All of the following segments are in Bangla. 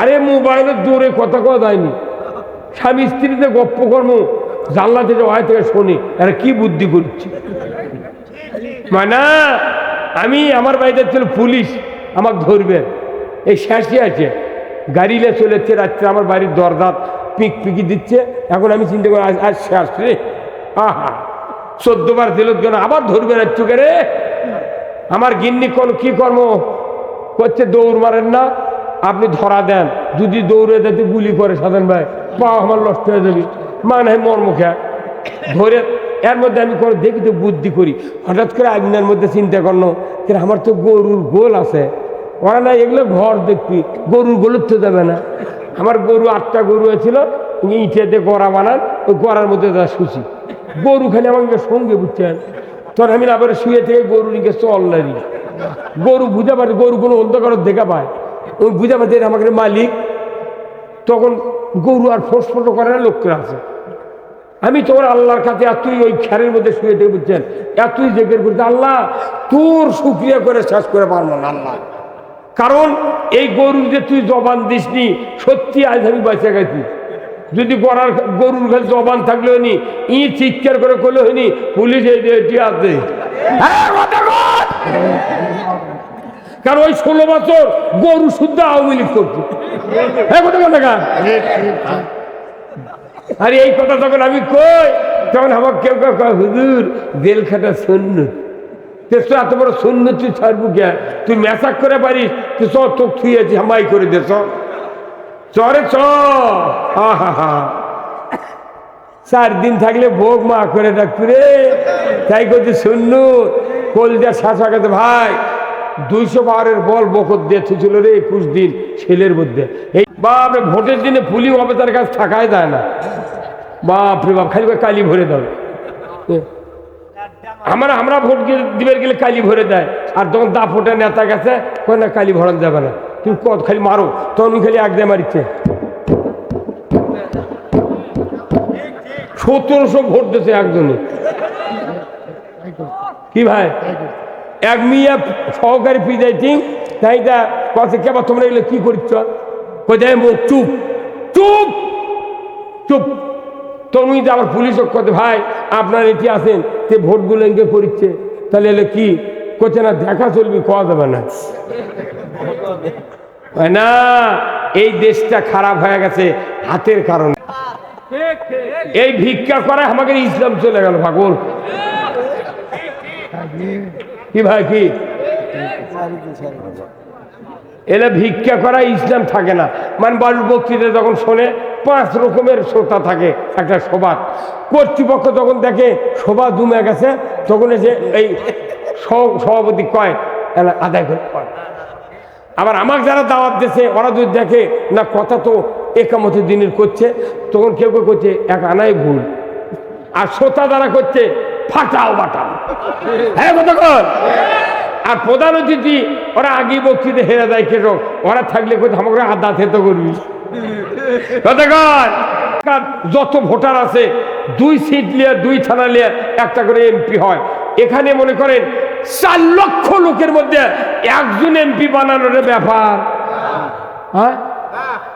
আরে মোবাইলের দূরে কথা কথা যায়নি স্বামী স্ত্রীতে গপ্প কর্ম, জানলা থেকে ওয়াই থেকে শুনি, এরা কি বুদ্ধি করছে? মানে আমি আমার বাড়িতে ছিল পুলিশ, আমাকে ধরবে। এই শেষই আছে গাড়িলে চলেছে রাত্রে আমার বাড়ির দরজা পিক পিকি দিচ্ছে, এখন আমি চিন্তা করি, আজ শেষ রে। আহা, চোদ্দবার দিল কেন, আবার ধরবে চুকে রে? আমার গিন্নি কোন কি কর্ম করছে, দৌড় মারেন না। আপনি ধরা দেন। যদি দৌড়ে দিতে গুলি করে সাধন ভাই পা আমার নষ্ট হয়ে যাবে। মানে মর্মখা ধরে, এর মধ্যে আমি করে দেখি তো বুদ্ধি করি। হঠাৎ করে আগুনের মধ্যে চিন্তা করল যে আমার তো গরুর গোল আছে। ওরা না এগুলো ঘর দেখবি, গরুর গোলর তো দেবে না। আমার গরু আটটা গরু ছিল ইটেতে গড়া বানান, ওই গড়ার মধ্যে যা শুছি। গরু খালি আমাকে সঙ্গে বুঝছেন তখন আমি আবার শুয়ে থেকে গরু নিকে চল নারি গরু বুঝে পারে, গরু কোনো অন্ধকার দেখা পায়। ওই বুঝে পারে এরা আমাকে মালিক, তখন গরু আর ফোসফোটো করে না লোকরা আছে। আমি তোমার আল্লাহর কাছে এতই ওই খ্যারের মধ্যে শুয়ে দিয়ে বুঝছেন? এতই জেগের করছে আল্লাহ তোর সুক্রিয়া করে শেষ করে পারব না, আল্লাহ। কারণ এই গরু যে তুই জবান দিসনি, সত্যি আজ আমি বাঁচে গেছি। যদি গড়ার গরুর কাছে জবান থাকলেও নি ই চিৎকার করে করলে হয়নি, পুলিশ এই যে এটি আছে! কারণ ওই ষোলো বছর গরু শুদ্ধ আওয়ামী লীগ করছে। কার? আরে এই কথা তখন আমি কই? তখন আমার কেউ কেউ কয়, হুজুর বেল খাটা শূন্য তেসো এত বড় শূন্য তুই ছাড়বু কে? তুই মেসাক করে পারিস তুই চ তোক থুয়েছি হামাই করে দে চরে চ। হা হা হা। চার দিন থাকলে ভোগ মা করে ডাকতু রে। তাই করছি শূন্য কলজা শাসা গেছে ভাই দুইশো বারের বল বকত দিয়ে রে একুশ দিন ছেলের মধ্যে। এই বাপরে, ভোটের দিনে পুলিশ অফিসার কাছে থাকাই যায় না। বাপরে বাপ, খালি কালি ভরে দাও আমরা আমরা ভোট দিবার গেলে কালি ভরে দেয়। আর তখন দা নেতা গেছে, কয় না, কালি ভরান যাবে না। তুমি কত খালি মারো তখন খালি এক দিয়ে মারিচ্ছে সতেরোশো ভোট দিয়েছে একজনে কি ভাই? এক মিয়া সহকারী প্রিজাইটিং তাই তা কথা কে আবার তোমরা এগুলো কি করছ কোথায় মুখ, চুপ চুপ চুপ। তুমি যে আবার পুলিশ কথা ভাই, আপনার এটি আছেন যে ভোটগুলো এঙ্গে করিচ্ছে, তাহলে এলে কি? করছে না, দেখা চলবি খাওয়া যাবে না। না, এই দেশটা খারাপ হয়ে গেছে হাতের কারণে। এই ভিক্ষা করে আমাকে ইসলাম চলে গেল, পাগল। কি ভাই, কি? এলে ভিক্ষা করা ইসলাম থাকে না। মানে বাড়ির বক্তৃতা যখন শোনে, পাঁচ রকমের শ্রোতা থাকে একটা সভা কর্তৃপক্ষ যখন দেখে, সভা দুমে গেছে, তখন এসে এই সভাপতি কয় আদায় করে। আবার আমাকে যারা দাওয়াত দিয়েছে, ওরা যদি দেখে, না, কথা তো একামত দিনের করছে, তখন কেউ কেউ করছে, এক আনাই ভুল। আর শ্রোতা যারা করছে ফাটাও বাটাও। হ্যাঁ কর আর প্রধান অতিথি, ওরা আগে বক্তৃতা হেরে দেয় কেন? ওরা থাকলে কোথাও আমাকে আদা থেতো করবি? কর যত ভোটার আছে, দুই সিট নিয়ে দুই থানা নিয়ে একটা করে এমপি হয়। এখানে মনে করেন, চার লক্ষ লোকের মধ্যে একজন এমপি বানানোর ব্যাপার। হ্যাঁ?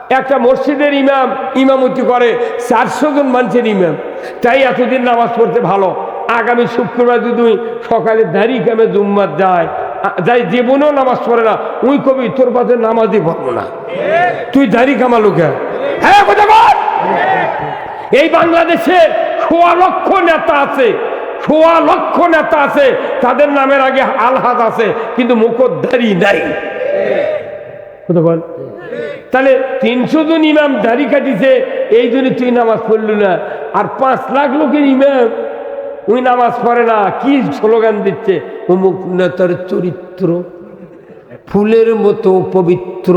একটা মসজিদের ইমাম, ইমামতি করে, চারশো জন মানুষের ইমাম। তাই এতদিন নামাজ পড়তে ভালো। আগামী শুক্রবার যদি সকালে দাঁড়িয়ে কামে জুম্মার যায় যাই জীবনেও নামাজ পড়ে না উই কবি তোর পাশে নামাজই পড়ব না। তুই দাড়ি কামা লোকে হ্যাঁ এই বাংলাদেশে সোয়া লক্ষ নেতা আছে, সোয়া লক্ষ নেতা আছে, তাদের নামের আগে আলহাদ আছে, কিন্তু মুখোদ্ধারি নাই। কথা তাহলে তিনশো জন ইমাম দাড়ি কাটিছে, এই জন্য তুই নামাজ পড়লি না। আর পাঁচ লাখ লোকের ইমাম ওই নামাজ পড়ে না, কি স্লোগান দিচ্ছে? অমুক নেতার চরিত্র, ফুলের মতো পবিত্র,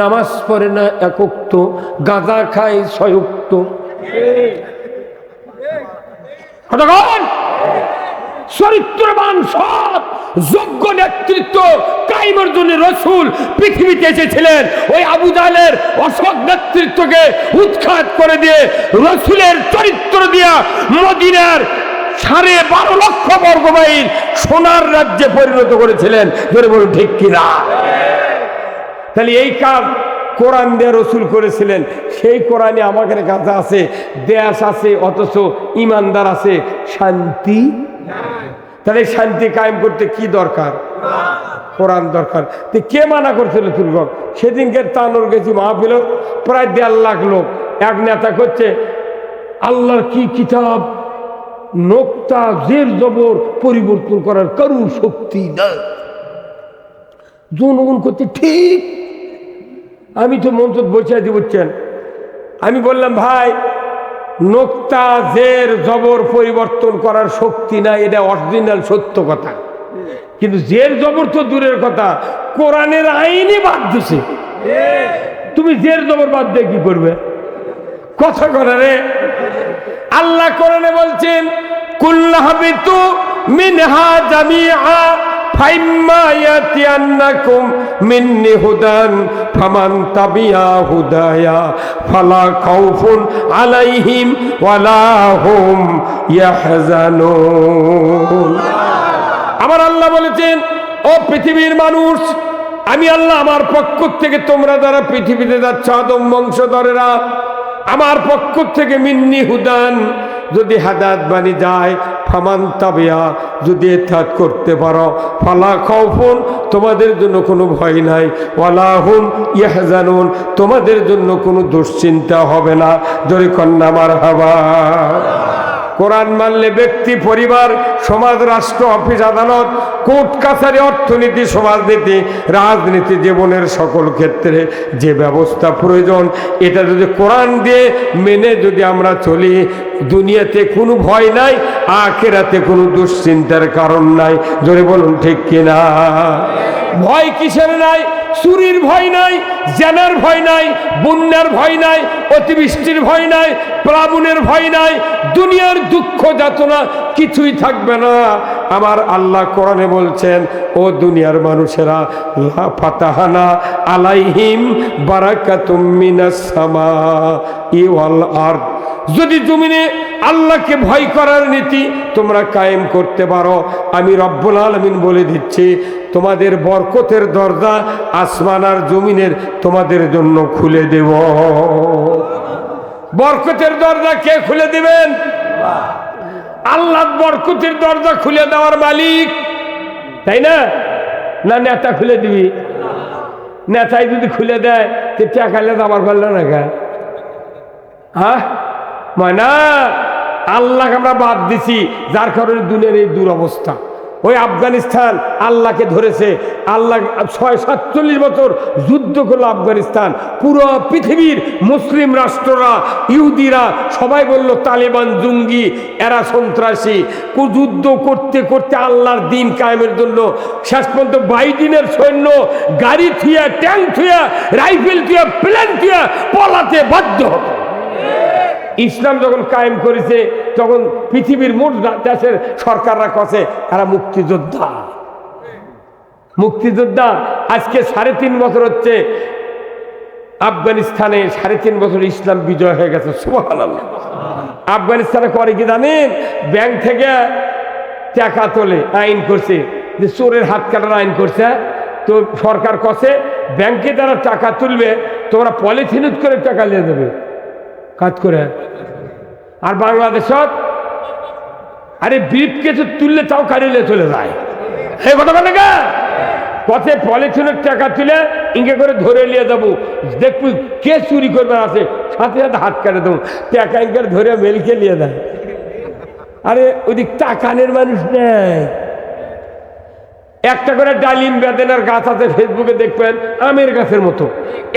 নামাজ পড়ে না একক্ত গাঁদা খায় সয়ুক্ত? চরিত্রবান সৎ, যোগ্য নেতৃত্ব কাইমের জন্য রসুল পৃথিবীতে এসেছিলেন। ওই আবু জাহেলের অসৎ নেতৃত্বকে উৎখাত করে দিয়ে রসুলের চরিত্র দিয়া মদিনার সাড়ে বারো লক্ষ বর্গ মাইল সোনার রাজ্যে পরিণত করেছিলেন। ধরে বলুন, ঠিক কিনা? তাহলে এই কাজ কোরআন দিয়ে রসুল করেছিলেন। সেই কোরআনে আমাদের কাছে আছে, দেশ আছে, অথচ ইমানদার আছে, শান্তি তাহলে শান্তি কায়েম করতে কি দরকার? কোরআন দরকার। তো কে মানা করছিল তুলগক সেদিনকে তানোর গেছি মাহফিল প্রায় দেড় লাখ লোক। এক নেতা করছে, আল্লাহর কি কিতাব? নোক্তা জের জবর পরিবর্তন করার কারু শক্তি নাই। জনগণ করতে ঠিক আমি তো মঞ্চ বসে আছি বুঝছেন আমি বললাম ভাই নোক্তা জের জবর পরিবর্তন করার শক্তি নাই এটা অরিজিনাল সত্য কথা। কিন্তু জের জবর তো দূরের কথা কোরআনের আইনই বাদ দিছে। তুমি জের জবর বাদ দিয়ে কি করবে? কথা করে রে। আল্লাহ কোরআনে বলছেন কুল্লাহাবিতু মিনহা জামিআ, ফাইম্মা আলাইহিম আমার আল্লাহ বলেছেন, ও পৃথিবীর মানুষ, আমি আল্লাহ আমার পক্ষ থেকে তোমরা যারা পৃথিবীতে যাচ্ছ, আদম বংশধরেরা আমার পক্ষ থেকে মিন্নি হুদান, যদি হাদাত বানি যায়, ফামান তাবিয়া, যদি এথাত করতে পারো, ফালা খাওফুন তোমাদের জন্য কোনো ভয় নাই ওয়ালাহুম ইয়াহজানুন, তোমাদের জন্য কোনো দুশ্চিন্তা হবে না। জোরে কন্যা হাবা কোরআন মানলে ব্যক্তি, পরিবার, সমাজ, রাষ্ট্র, অফিস, আদালত, কোর্ট, কাছারি, অর্থনীতি, সমাজনীতি, রাজনীতি, জীবনের সকল ক্ষেত্রে যে ব্যবস্থা প্রয়োজন, এটা যদি কোরআন দিয়ে মেনে যদি আমরা চলি, দুনিয়াতে কোনো ভয় নাই, আখেরাতে কোনো দুশ্চিন্তার কারণ নাই। জোরে বলুন, ঠিক কিনা? ভয় কিসের নাই? চুরির ভয় নাই জেনার ভয় নাই, বন্যার ভয় নাই, অতিবৃষ্টির ভয় নাই, প্লাবনের ভয় নাই, দুনিয়ার দুঃখ যাতনা কিছুই থাকবে না। আমার আল্লাহ কোরআনে বলছেন, ও দুনিয়ার মানুষেরা, লা ফাতাহানা আলাইহিম বারাকাতুম মিনাস সামা ইওয়াল আরদ। যদি জমিনে আল্লাহকে ভয় করার নীতি তোমরা কায়েম করতে পারো। আমি রব্বুল আলমিন বলে দিচ্ছি, তোমাদের বরকতের দরজা আসমান আর জমিনের তোমাদের জন্য খুলে দেব। বরকতের দরজা কে খুলে দিবেন? আল্লাহ বরকতের দরজা খুলে দেওয়ার মালিক। তাই না? না, নেতা খুলে দিবি। নেতাই যদি খুলে দেয়, তো টাকালে আমার পারল না হ্যাঁ? ময়না আল্লাহ আমরা বাদ দিছি, যার কারণে দুনিয়ার এই দুরবস্থা। ওই আফগানিস্তান আল্লাহকে ধরেছে, আল্লাহ ছয় সাতচল্লিশ বছর যুদ্ধ করল আফগানিস্তান। পুরো পৃথিবীর মুসলিম রাষ্ট্ররা, ইহুদিরা সবাই বলল, তালেবান জঙ্গি, এরা সন্ত্রাসী। যুদ্ধ করতে করতে আল্লাহর দিন কায়েমের জন্য শেষ পর্যন্ত বাইডিনের সৈন্য গাড়ি থুয়া, ট্যাঙ্ক থুয়া, রাইফেল থুয়া, প্লেন থুয়া পলাতে বাধ্য হবে। ইসলাম যখন কায়েম করেছে, তখন পৃথিবীর মোট দেশের সরকাররা কছে, তারা মুক্তিযোদ্ধা। মুক্তিযোদ্ধা আজকে সাড়ে তিন বছর হচ্ছে আফগানিস্তানে সাড়ে তিন বছর ইসলাম বিজয় হয়ে গেছে আফগানিস্তানে করে কি জানেন? ব্যাংক থেকে টাকা তোলে, আইন করছে। যে চোরের হাত কাটার আইন করছে, তো সরকার কষে ব্যাংকে যারা টাকা তুলবে, তোমরা পলিথিনিত করে টাকা নিয়ে দেবে কাজ করে। আর বাংলাদেশত আরে বিপ কিছু তুললে তাও কারিলে চলে যায়। এই কথা বলে গা? পথে পলিথিনের টাকা তুলে ইঙ্গে করে ধরে নিয়ে যাব। দেখবি কে চুরি করবে আছে, সাথে সাথে হাত কাটে দেবো। টাকা ইঙ্গে ধরে মেলকে নিয়ে দেয় আরে ওইদিক টাকানের মানুষ নেই। একটা করে ডালিম বেদানার গাছ আছে ফেসবুকে দেখবেন, আমের গাছের মতো।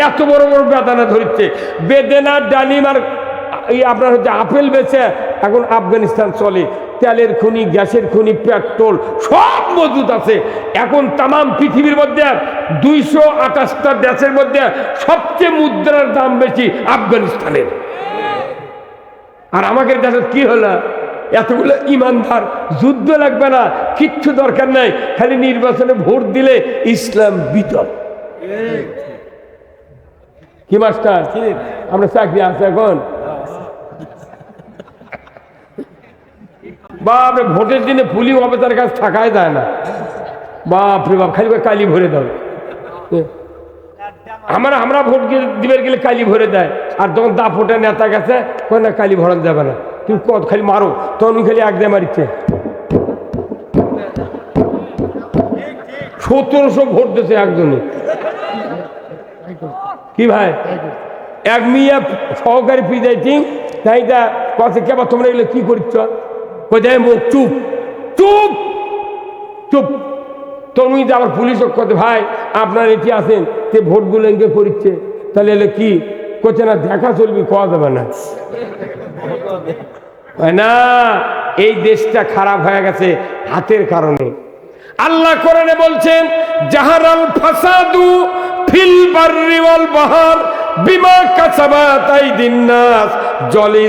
এত বড় বড় বেদানা ধরছে বেদেনার ডালিম আর, এই আপনার হচ্ছে আপেল বেছে এখন আফগানিস্তান চলে। তেলের খনি, গ্যাসের খনি, পেট্রোল, সব মজুদ আছে। এখন তাম পৃথিবীর মধ্যে দুইশো আঠাশটা দেশের মধ্যে সবচেয়ে মুদ্রার দাম বেশি আফগানিস্তানের। আর আমাদের দেশে কি হলো? এতগুলো ইমানদার, যুদ্ধ লাগবে না, কিচ্ছু দরকার নাই, খালি নির্বাচনে ভোট দিলে ইসলাম বিজয়। কি মাস্টার? আমরা চাকরি আছে এখন? বাপরে, ভোটের দিনে পুলিশ তার কাছে থাকাই যায় না। বাপরে বাপ, খালি কালি ভরে দাও আমরা আমরা ভোট দিবে গেলে কালি ভরে দেয়। আর যখন দাপটে নেতা গেছে কালি ভরান যাবে না। তুমি কত খালি মারো তখন খালি এক মারিচ্ছে সতেরোশো ভোট দিয়েছে একজনে কি ভাই? এক মিয়া সহকারী প্রিজাইটিং তাই তা কথা কেবা তোমরা এগুলো কি করছ কোথায় মুখ, চুপ চুপ চুপ। তুমি যে আবার পুলিশ কত ভাই, আপনার এটি আছেন তে ভোটগুলো এঙ্গে করিচ্ছে। তাহলে এলে কি? করছে না, দেখা চলবি খাওয়া যাবে না। না, এই দেশটা খারাপ হয়ে গেছে হাতের কারণে। আল্লাহ কোরআনে বলছেন, জাহারাল ফাসাদু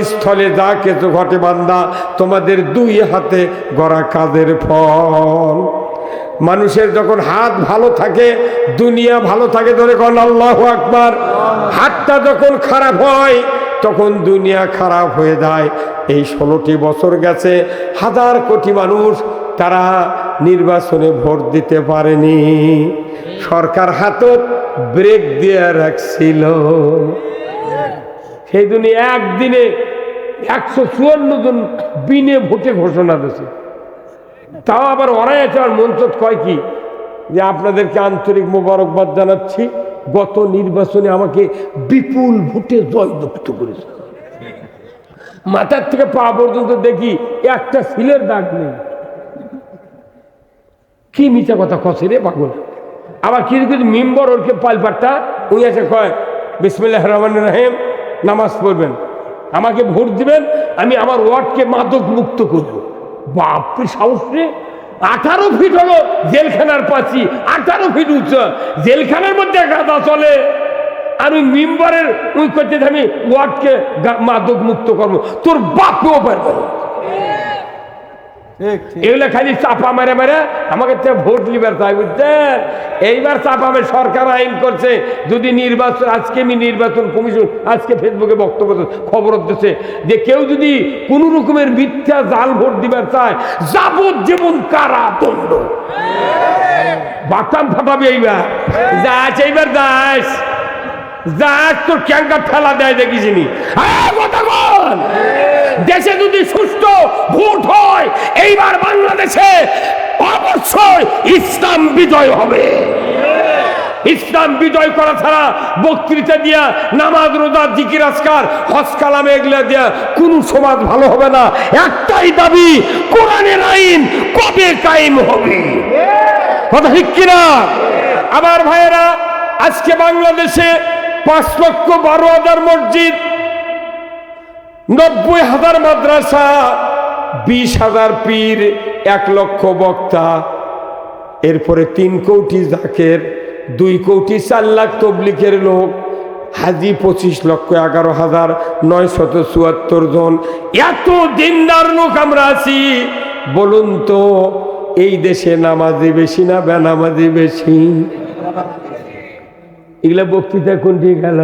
স্থলে যা ঘটে বান্দা, তোমাদের দুই হাতে গড়া কাজের ফল। মানুষের যখন হাত ভালো থাকে, দুনিয়া ভালো থাকে ধরে কোন আল্লাহ আকবার। হাতটা যখন খারাপ হয় তখন দুনিয়া খারাপ হয়ে যায়। এই ষোলোটি বছর গেছে, হাজার কোটি মানুষ তারা নির্বাচনে ভোট দিতে পারেনি। সরকার হাতত ব্রেক দিয়ে রাখছিল। সেই জন্য একদিনে একশো চুয়ান্ন জন বিনে ভোটে ঘোষণা দিয়েছে। তাও আবার ওরাই আছে, আর মঞ্চ কয় কি? যে আপনাদেরকে আন্তরিক মোবারকবাদ জানাচ্ছি। গত নির্বাচনে আমাকে বিপুল ভোটে জয়যুক্ত করেছে। মাথার থেকে পা পর্যন্ত দেখি একটা সিলের দাগ নেই। কি মিথ্যা কথা কছে রে পাগল? আবার কিছু কিছু মেম্বর ওরকে পালপাট্টা? উনি আছে কয় বিসমিল্লাহ রহমান রাহিম, নামাজ পড়বেন। আমাকে ভোট দিবেন, আমি আমার ওয়ার্ডকে মাদক মুক্ত করব। বাপরে সাহস রে। আঠারো ফিট হলো জেলখানার পাচি, আঠারো ফিট উচ্চ জেলখানার মধ্যে গাদা চলে। আর ওই মেম্বারের ওই করতে আমি ওয়ার্ডকে মাদক মুক্ত করব। তোর বাপেও পারবে এগুলো খালি চাপা মেরে মেরে আমাকে ভোট লিবার চাই, বুঝছেন? এইবার চাপা মেরে সরকার আইন করছে, যদি নির্বাচন আজকে আমি নির্বাচন কমিশন, আজকে ফেসবুকে বক্তব্য খবর দিচ্ছে যে কেউ যদি কোন রকমের মিথ্যা জাল ভোট দিবার চায়, যাবজ্জীবন কারা দণ্ড বাটাম ফাটাবি এইবার। যাস এইবার যাস যাস তোর ক্যাঙ্কা ঠেলা দেয় দেখিসনি। কথা বল দেশে যদি সুস্থ, ভোট হয়, এইবার বাংলাদেশে অবশ্যই ইসলাম বিজয় হবে। ইসলাম বিজয় করা ছাড়া বক্তৃতা দিয়া, নামাজ, রোজা, জিকির আসকার হজ, কালামে এগুলা দিয়া কোন সমাজ ভালো হবে না। একটাই দাবি, কোরআনের আইন কবে কায়েম হবে? কথা ঠিক কিনা? আমার ভাইয়েরা, আজকে বাংলাদেশে পাঁচ লক্ষ বারো হাজার মসজিদ নব্বই হাজার মাদ্রাসা, বিশ হাজার পীর, এক লক্ষ বক্তা, এরপরে তিন কোটি জাকের, দুই কোটি চার লাখ তবলিকের লোক, হাজি পঁচিশ লক্ষ এগারো হাজার নয় শত চুয়াত্তর জন। এত দিনদার লোক আমরা আছি। বলুন তো, এই দেশে নামাজি বেশি না বেনামাজি বেশি? এগুলা বক্তৃতা কোনটি গেল?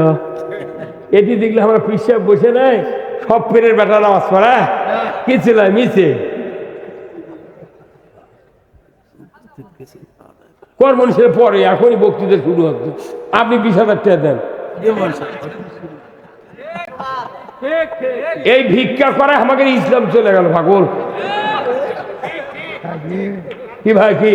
এটি দেখলে আমরা পিসাব বসে নাই? সব পেরের বেটা নামাজ পড়া কিছু নয় মিছে কোন মানুষের পরে, এখনই বক্তৃতা শুরু হচ্ছে। আপনি বিশ হাজার টাকা দেন। এই ভিক্ষা করা আমাকে ইসলাম চলে গেল, পাগল। কি ভাই, কি?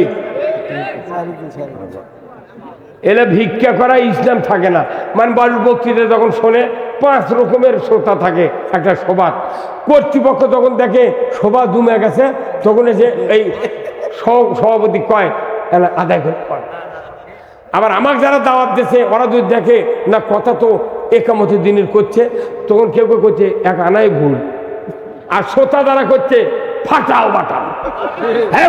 এলে ভিক্ষা করা ইসলাম থাকে না। মানে বাড়ির বক্তৃতা যখন শোনে পাঁচ রকমের শ্রোতা থাকে একটা সভা কর্তৃপক্ষ যখন দেখে সভা দুমে গেছে, তখন এসে এই সভাপতি কয় আদায় করে। আবার আমাকে যারা দাওয়াত দিয়েছে, ওরা যদি দেখে, না, কথা তো একামতি দিনের করছে, তখন কেউ কেউ করছে, এক আনাই ভুল। আর শ্রোতা যারা করছে, ফাটাও বাটাও। হ্যাঁ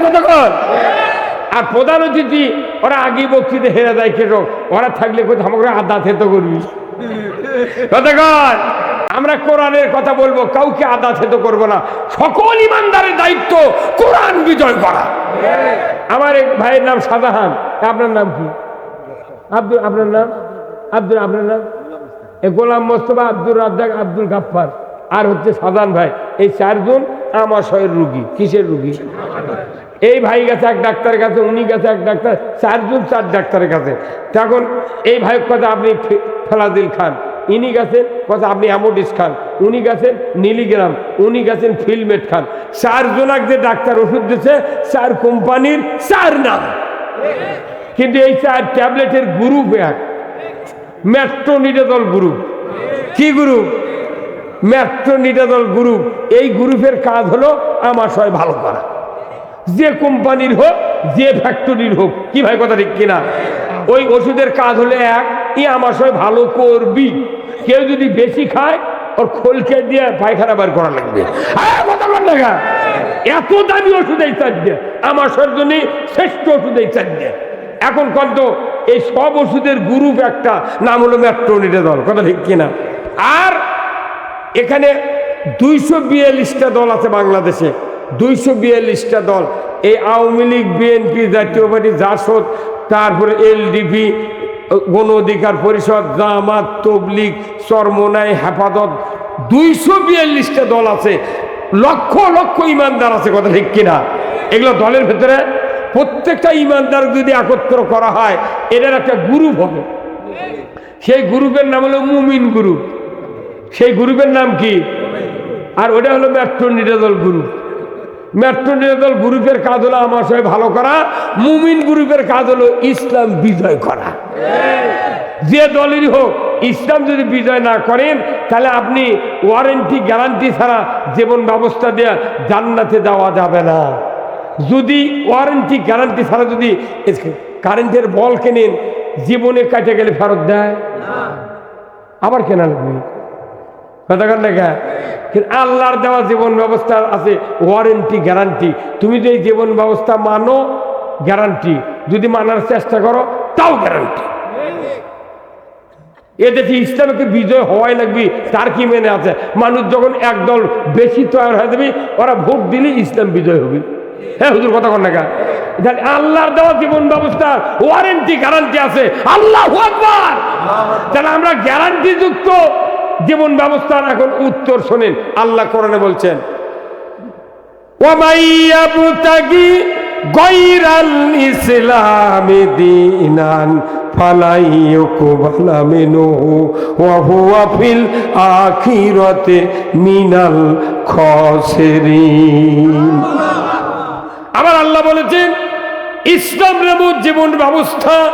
আর প্রধান অতিথি, ওরা আগে বক্তৃতা হেরে দেয় কেটো ওরা থাকলে কোথাও আমাকে আদা থেতো করবি। আমরা কোরআনের কথা বলব, কাউকে আদা থেতো করব না। সকল ইমানদারের দায়িত্ব কোরআন বিজয় করা। আমার এক ভাইয়ের নাম শাহজাহান। আপনার নাম কি? আব্দুল, আপনার নাম? আব্দুল, আপনার নাম? এ গোলাম মোস্তফা আব্দুল রাজ্জাক আব্দুল গাফফার। আর হচ্ছে সাদান ভাই। এই চারজন আমাশয়ের রুগী। কিসের রুগী? এই ভাই গেছে এক ডাক্তারের কাছে, উনি গেছে এক ডাক্তার, চারজন চার ডাক্তারের কাছে। তখন এই ভাইয়ের কথা আপনি ফেলাদিল খান। ইনি গেছেন কথা আপনি অ্যামোডিস খান। উনি গেছেন নীলিগ্রাম, উনি গেছেন ফিলমেট খান। চারজনাক যে ডাক্তার ওষুধ দিচ্ছে চার কোম্পানির চার নাম। কিন্তু এই চার ট্যাবলেটের গ্রুপ এক। মেট্রোনিডাজল গ্রুপ কি গ্রুপ মেট্রোনিডাজল গ্রুপ এই গ্রুপের কাজ হলো আমাশয় ভালো করা। যে কোম্পানির হোক, যে ফ্যাক্টরির হোক, কি ভাই কথা ঠিক কিনা? ওই ওষুধের কাজ হলে এক, ই আমার আমাশয় ভালো করবি। কেউ যদি বেশি খায়, ওর খোলকে দিয়ে পায়খানা বার করা লাগবে। এত দামি ওষুধ এই দিয়ে আমাশয়ের জন্য শ্রেষ্ঠ ওষুধ এই এখন কত এই সব ওষুধের গ্রুপ একটা, নাম হলো মেট্রোনিডাজল কথা ঠিক কিনা? আর এখানে দুইশো বিয়াল্লিশটা দল আছে বাংলাদেশে। দুইশো বিয়াল্লিশটা দল। এই Awami League, BNP Jatiya party, JSD, তারপরে এলডিপি, গণ অধিকার পরিষদ, জামাত, তবলিগ, চরমোনাই, হেফাজত, দুইশো বিয়াল্লিশটা দল আছে। লক্ষ লক্ষ ইমানদার আছে, কথা ঠিক কিনা? এগুলো দলের ভেতরে প্রত্যেকটা ইমানদার যদি একত্র করা হয় এটার একটা গ্রুপ হবে। সেই গ্রুপের নাম হলো মুমিন গ্রুপ সেই গ্রুপের নাম কি? আর ওটা হলো মেট্রো নিরাদল গ্রুপ মেট্রো নিরাদল গ্রুপের কাজ হলো আমার সঙ্গে ভালো করা, মুমিন গ্রুপের কাজ হলো ইসলাম বিজয় করা। যে দলেরই হোক, ইসলাম যদি বিজয় না করেন, তাহলে আপনি ওয়ারেন্টি গ্যারান্টি ছাড়া জীবন ব্যবস্থা দেওয়া জান্নাতে যাওয়া যাবে না। যদি ওয়ারেন্টি গ্যারান্টি ছাড়া যদি কারেন্টের বল কেনেন, জীবনে কাটে গেলে ফেরত দেয়। আবার কেনা লাগবে? দেখা আল্লাহর দেওয়া জীবন ব্যবস্থা আছে ওয়ারেন্টি গ্যারান্টি তুমি এই জীবন ব্যবস্থা মানো গ্যারান্টি যদি মানার চেষ্টা করো, তাও গ্যারান্টি এ দেখি ইসলামকে বিজয় হওয়াই লাগবে, তার কি মেনে আছে? মানুষ যখন একদল বেশি তৈরি হয়ে যাবে, ওরা ভোট দিলে ইসলাম বিজয় হবে। হ্যাঁ হুজুর, কথা কন না আল্লাহর দেওয়া জীবন ব্যবস্থা ওয়ারেন্টি গ্যারান্টি আছে। আল্লাহ তাহলে আমরা গ্যারান্টি যুক্ত। জীবন ব্যবস্থার এখন উত্তর শোনেন। আল্লাহ কোরআনে বলছেন খাসিরিন। আবার আল্লাহ বলেছেন, ইসলাম নামক জীবন ব্যবস্থা,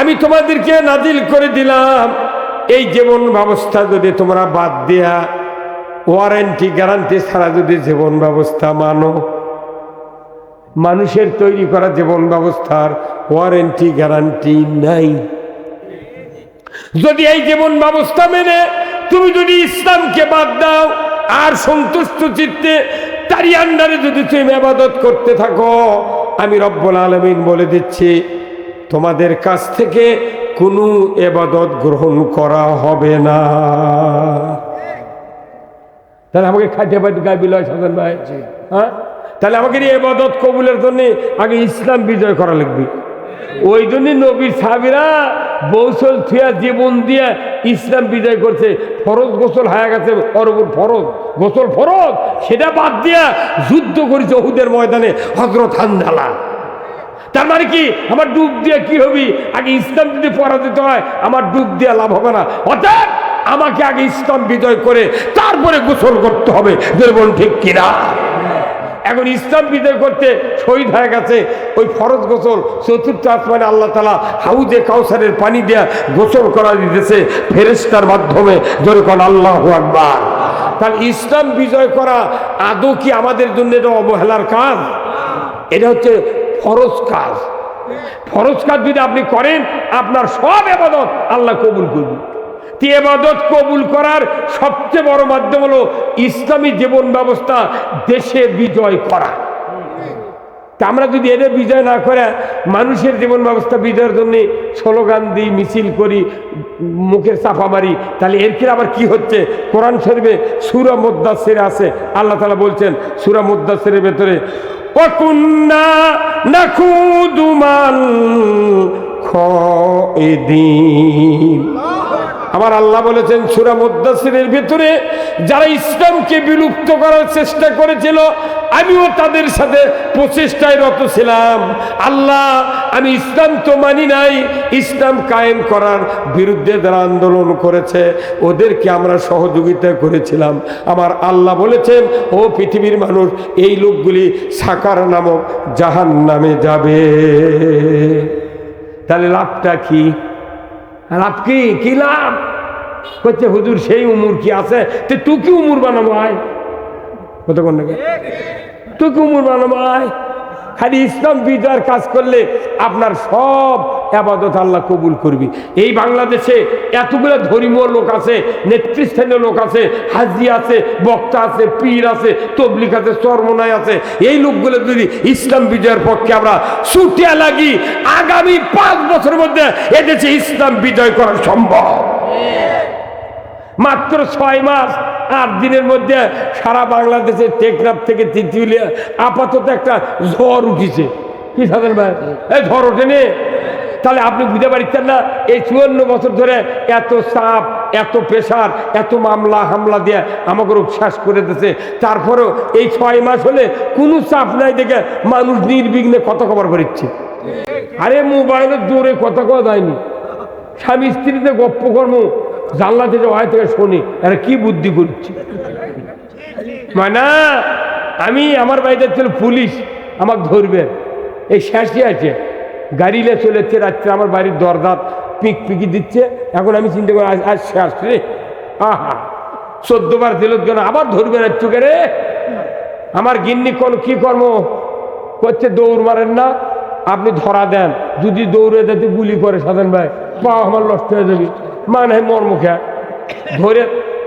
আমি তোমাদেরকে নাজিল করে দিলাম। এই জীবন ব্যবস্থা যদি তোমরা বাদ দেয়া ওয়ারেন্টি গ্যারান্টি ছাড়া যদি জীবন ব্যবস্থা মানো, মানুষের তৈরি করা জীবন ব্যবস্থার ওয়ারেন্টি গ্যারান্টি নাই। যদি এই জীবন ব্যবস্থা মেনে, তুমি যদি ইসলামকে বাদ দাও, আর সন্তুষ্ট চিত্তে, তারই আন্ডারে যদি তুমি আবাদত করতে থাকো, আমি রব্বুল আলমিন বলে দিচ্ছি, তোমাদের কাছ থেকে কোনো এবাদত গ্রহণ করা হবে না। তাহলে আমাকে খাইতে পাইতে গায়ে বিলয় সাধন ভাই? হ্যাঁ? তাহলে আমাকে এই এবাদত কবুলের জন্য আগে ইসলাম বিজয় করা লাগবে। ওই জন্য নবীর সাবিরা বৌসল থুয়া জীবন দিয়ে ইসলাম বিজয় করছে। ফরজ গোসল হায়া গেছে অরবুর ফরজ। গোসল ফরজ সেটা বাদ দিয়া যুদ্ধ করেছে ওহুদের ময়দানে হজরত হানজালা তার মানে কি? আমার ডুব দিয়ে কি হবি? আগে ইসলাম যদি পরাজিত হয়, আমার ডুব দিয়ে লাভ হবে না। অর্থাৎ আমাকে আগে ইসলাম বিজয় করে তারপরে গোসল করতে হবে। যেমন ঠিক কিনা এখন ইসলাম বিজয় করতে শহীদ হয়ে গেছে ওই ফরজ গোসল, চতুর্থ আসমানে আল্লাহ তালা হাউজে কাউসারের পানি দেয়া গোসল করা দিতেছে ফেরেস্তার মাধ্যমে। যেরকম আল্লাহ আকবার। তাহলে ইসলাম বিজয় করা আদৌ কি আমাদের জন্য এটা অবহেলার কাজ? এটা হচ্ছে ফরজ কাজ। ফরজ কাজ যদি আপনি করেন, আপনার সব এবাদত আল্লাহ কবুল করবে। তে এবাদত কবুল করার সবচেয়ে বড় মাধ্যম হলো ইসলামী জীবন ব্যবস্থা দেশে বিজয় করা। তা আমরা যদি এদের বিজয় না করে মানুষের জীবন ব্যবস্থা বিজয়ের জন্যে স্লোগান দিই, মিছিল করি মুখের চাপা মারি, তাহলে এর ফিরে আবার কি হচ্ছে? কোরআন শরীফে সুরা মুদাসের আছে, আল্লাহ তালা বলছেন, সুরা মুদাসের ভেতরে অকুন্না খদিন আমার আল্লাহ বলেছেন, সুরা মুদাসিরের ভিতরে যারা ইসলামকে বিলুপ্ত করার চেষ্টা করেছিল, আমিও তাদের সাথে প্রচেষ্টায় রত ছিলাম। আল্লাহ, আমি ইসলাম তো মানি নাই, ইসলাম কায়েম করার বিরুদ্ধে যারা আন্দোলন করেছে, ওদেরকে আমরা সহযোগিতা করেছিলাম। আমার আল্লাহ বলেছেন, ও পৃথিবীর মানুষ, এই লোকগুলি সাকার নামক জাহান নামে যাবে। তাহলে লাভটা কি? লাভ কি? কি লাভ? করছে হুজুর, সেই উমুর কি আছে? তুই কি উমুর বানাবো আয়? কত নাকি? তুই কি উমুর বানাবো আয়? খালি ইসলাম বিজয়ের কাজ করলে আপনার সব আবাদত আল্লাহ কবুল করবি। এই বাংলাদেশে এতগুলো ধর্মীয় লোক আছে, নেতৃস্থানীয় লোক আছে, হাজি আছে, বক্তা আছে, পীর আছে তবলিক আছে চর্মনায় আছে। এই লোকগুলো যদি ইসলাম বিজয়ের পক্ষে আমরা ছুটিয়া লাগি, আগামী পাঁচ বছরের মধ্যে এদেশে ইসলাম বিজয় করা সম্ভব। মাত্র ছয় মাস আট দিনের মধ্যে সারা বাংলাদেশের টেকনাফ থেকে তিতুলিয়া আপাতত একটা ঝড় উঠিছে। কি সাধন ভাই? এই ঝড় ওঠেনি? তাহলে আপনি বুঝতে পারছেন না, এই চুয়ান্ন বছর ধরে এত চাপ, এত প্রেশার, এত মামলা, হামলা দিয়ে আমাকে শেষ করে দিয়েছে। তারপরেও এই ছয় মাস হলে কোনো চাপ নাই দেখে মানুষ নির্বিঘ্নে কথা খবর করিচ্ছে আরে মোবাইলের জোরে কথা কথা যায়নি। স্বামী স্ত্রীতে গপ্প কর্ম। জানলা থেকে হয় থেকে শুনি, এরা কি বুদ্ধি করছে? মানে আমি আমার বাড়িতে ছিল পুলিশ, আমাকে ধরবে। এই শেষই আছে, গাড়ি নিয়ে চলেছে রাত্রে, আমার বাড়ির দরদাত পিক পিকি দিচ্ছে, এখন আমি চিন্তা করি, আজ শেষ রে। আহা, চোদ্দবার দিল কেন, আবার ধরবে না চোখে রে? আমার গিন্নি কোন, কি কর্ম করছে, দৌড় মারেন না। আপনি ধরা দেন, যদি দৌড়ে দিতে গুলি করে সাধন ভাই। পা আমার নষ্ট হয়ে যাবে। মানে মর্মখা ধরে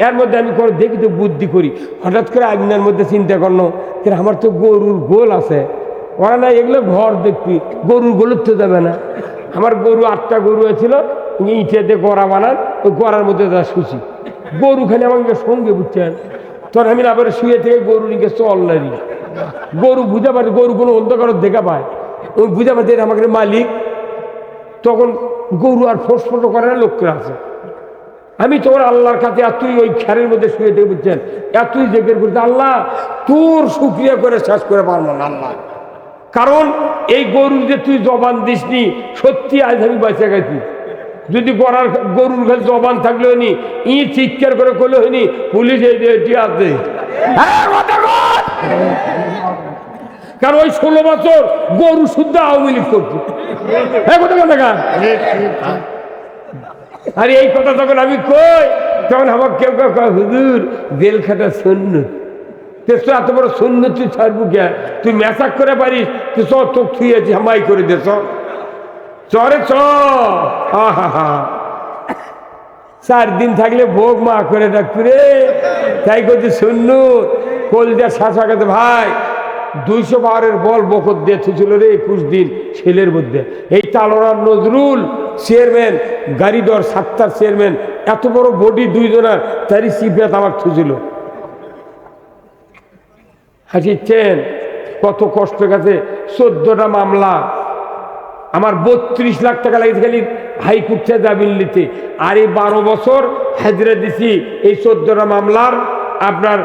এর মধ্যে আমি কোনো দেখি তো বুদ্ধি করি। হঠাৎ করে আগুনের মধ্যে চিন্তা করল যে আমার তো গরুর গোল আছে। ওরা না এগুলো ঘর দেখবি, গরুর গোলর তো যাবে না। আমার গরু আটটা গরু ছিল ইটেতে গড়া বানান, ওই গড়ার মধ্যে যা শুছি। গরুখানে আমাকে সঙ্গে বুঝছেন তখন আমি আবার শুয়ে থেকে গরু নিকে চল নারি গরু বুঝে পারে গরু কোনো অন্ধকার দেখা পায়। ওই বুঝে পারে আমাকে মালিক। তখন গরু আর ফোসফোটো করে না লোকরা আছে। আমি তোমার আল্লাহর কাছে এতই ওই খ্যারের মধ্যে শুয়ে থেকে, বুঝছেন? এতই জেগের করছে আল্লাহ তোর সুক্রিয়া করে শেষ করে পারব না, আল্লাহ। কারণ এই গরুর যে তুই জবান দিসনি, সত্যি আজ আমি বাঁচে গেছি। যদি গড়ার গরুর কাছে জবান থাকলে হয়নি ই চিৎকার করে করলে হয়নি, পুলিশ এই যে এটি আছে। হ্যাঁ! কারণ ওই ষোলো বছর গরু শুদ্ধ আওয়ামী লীগ করছে? আরে এই কথা তখন আমি কই? তখন আমার কেউ কেউ হুজুর জেল খাটা শূন্য তেসো এত বড় শূন্য তুই ছাড়বু কে? তুই মেসাক করে পারিস, তুই চ চোখ থুয়েছি হামাই করে দে চরে চ। চার দিন থাকলে ভোগ মা করে ডাকতু রে। তাই করছি শূন্য কোল দিয়ে শাসা গেছে ভাই। দুইশো বারের বল বকত দিয়ে থুছিল রে একুশ দিন ছেলের মধ্যে। এই তালোয়ার নজরুল চেয়ারম্যান গাড়ি দর সাতটার চেয়ারম্যান, এত বড় বডি দুইজনার, তারই সিপিয়াত আমার থুছিল হাসিচ্ছেন কত কষ্ট গেছে, চোদ্দটা মামলা, আমার বত্রিশ লাখ টাকা লাগেছে খালি হাইকোর্ট থেকে জামিন নিতে। আর এই বারো বছর হাজিরা দিছি এই চোদ্দটা মামলার, আপনার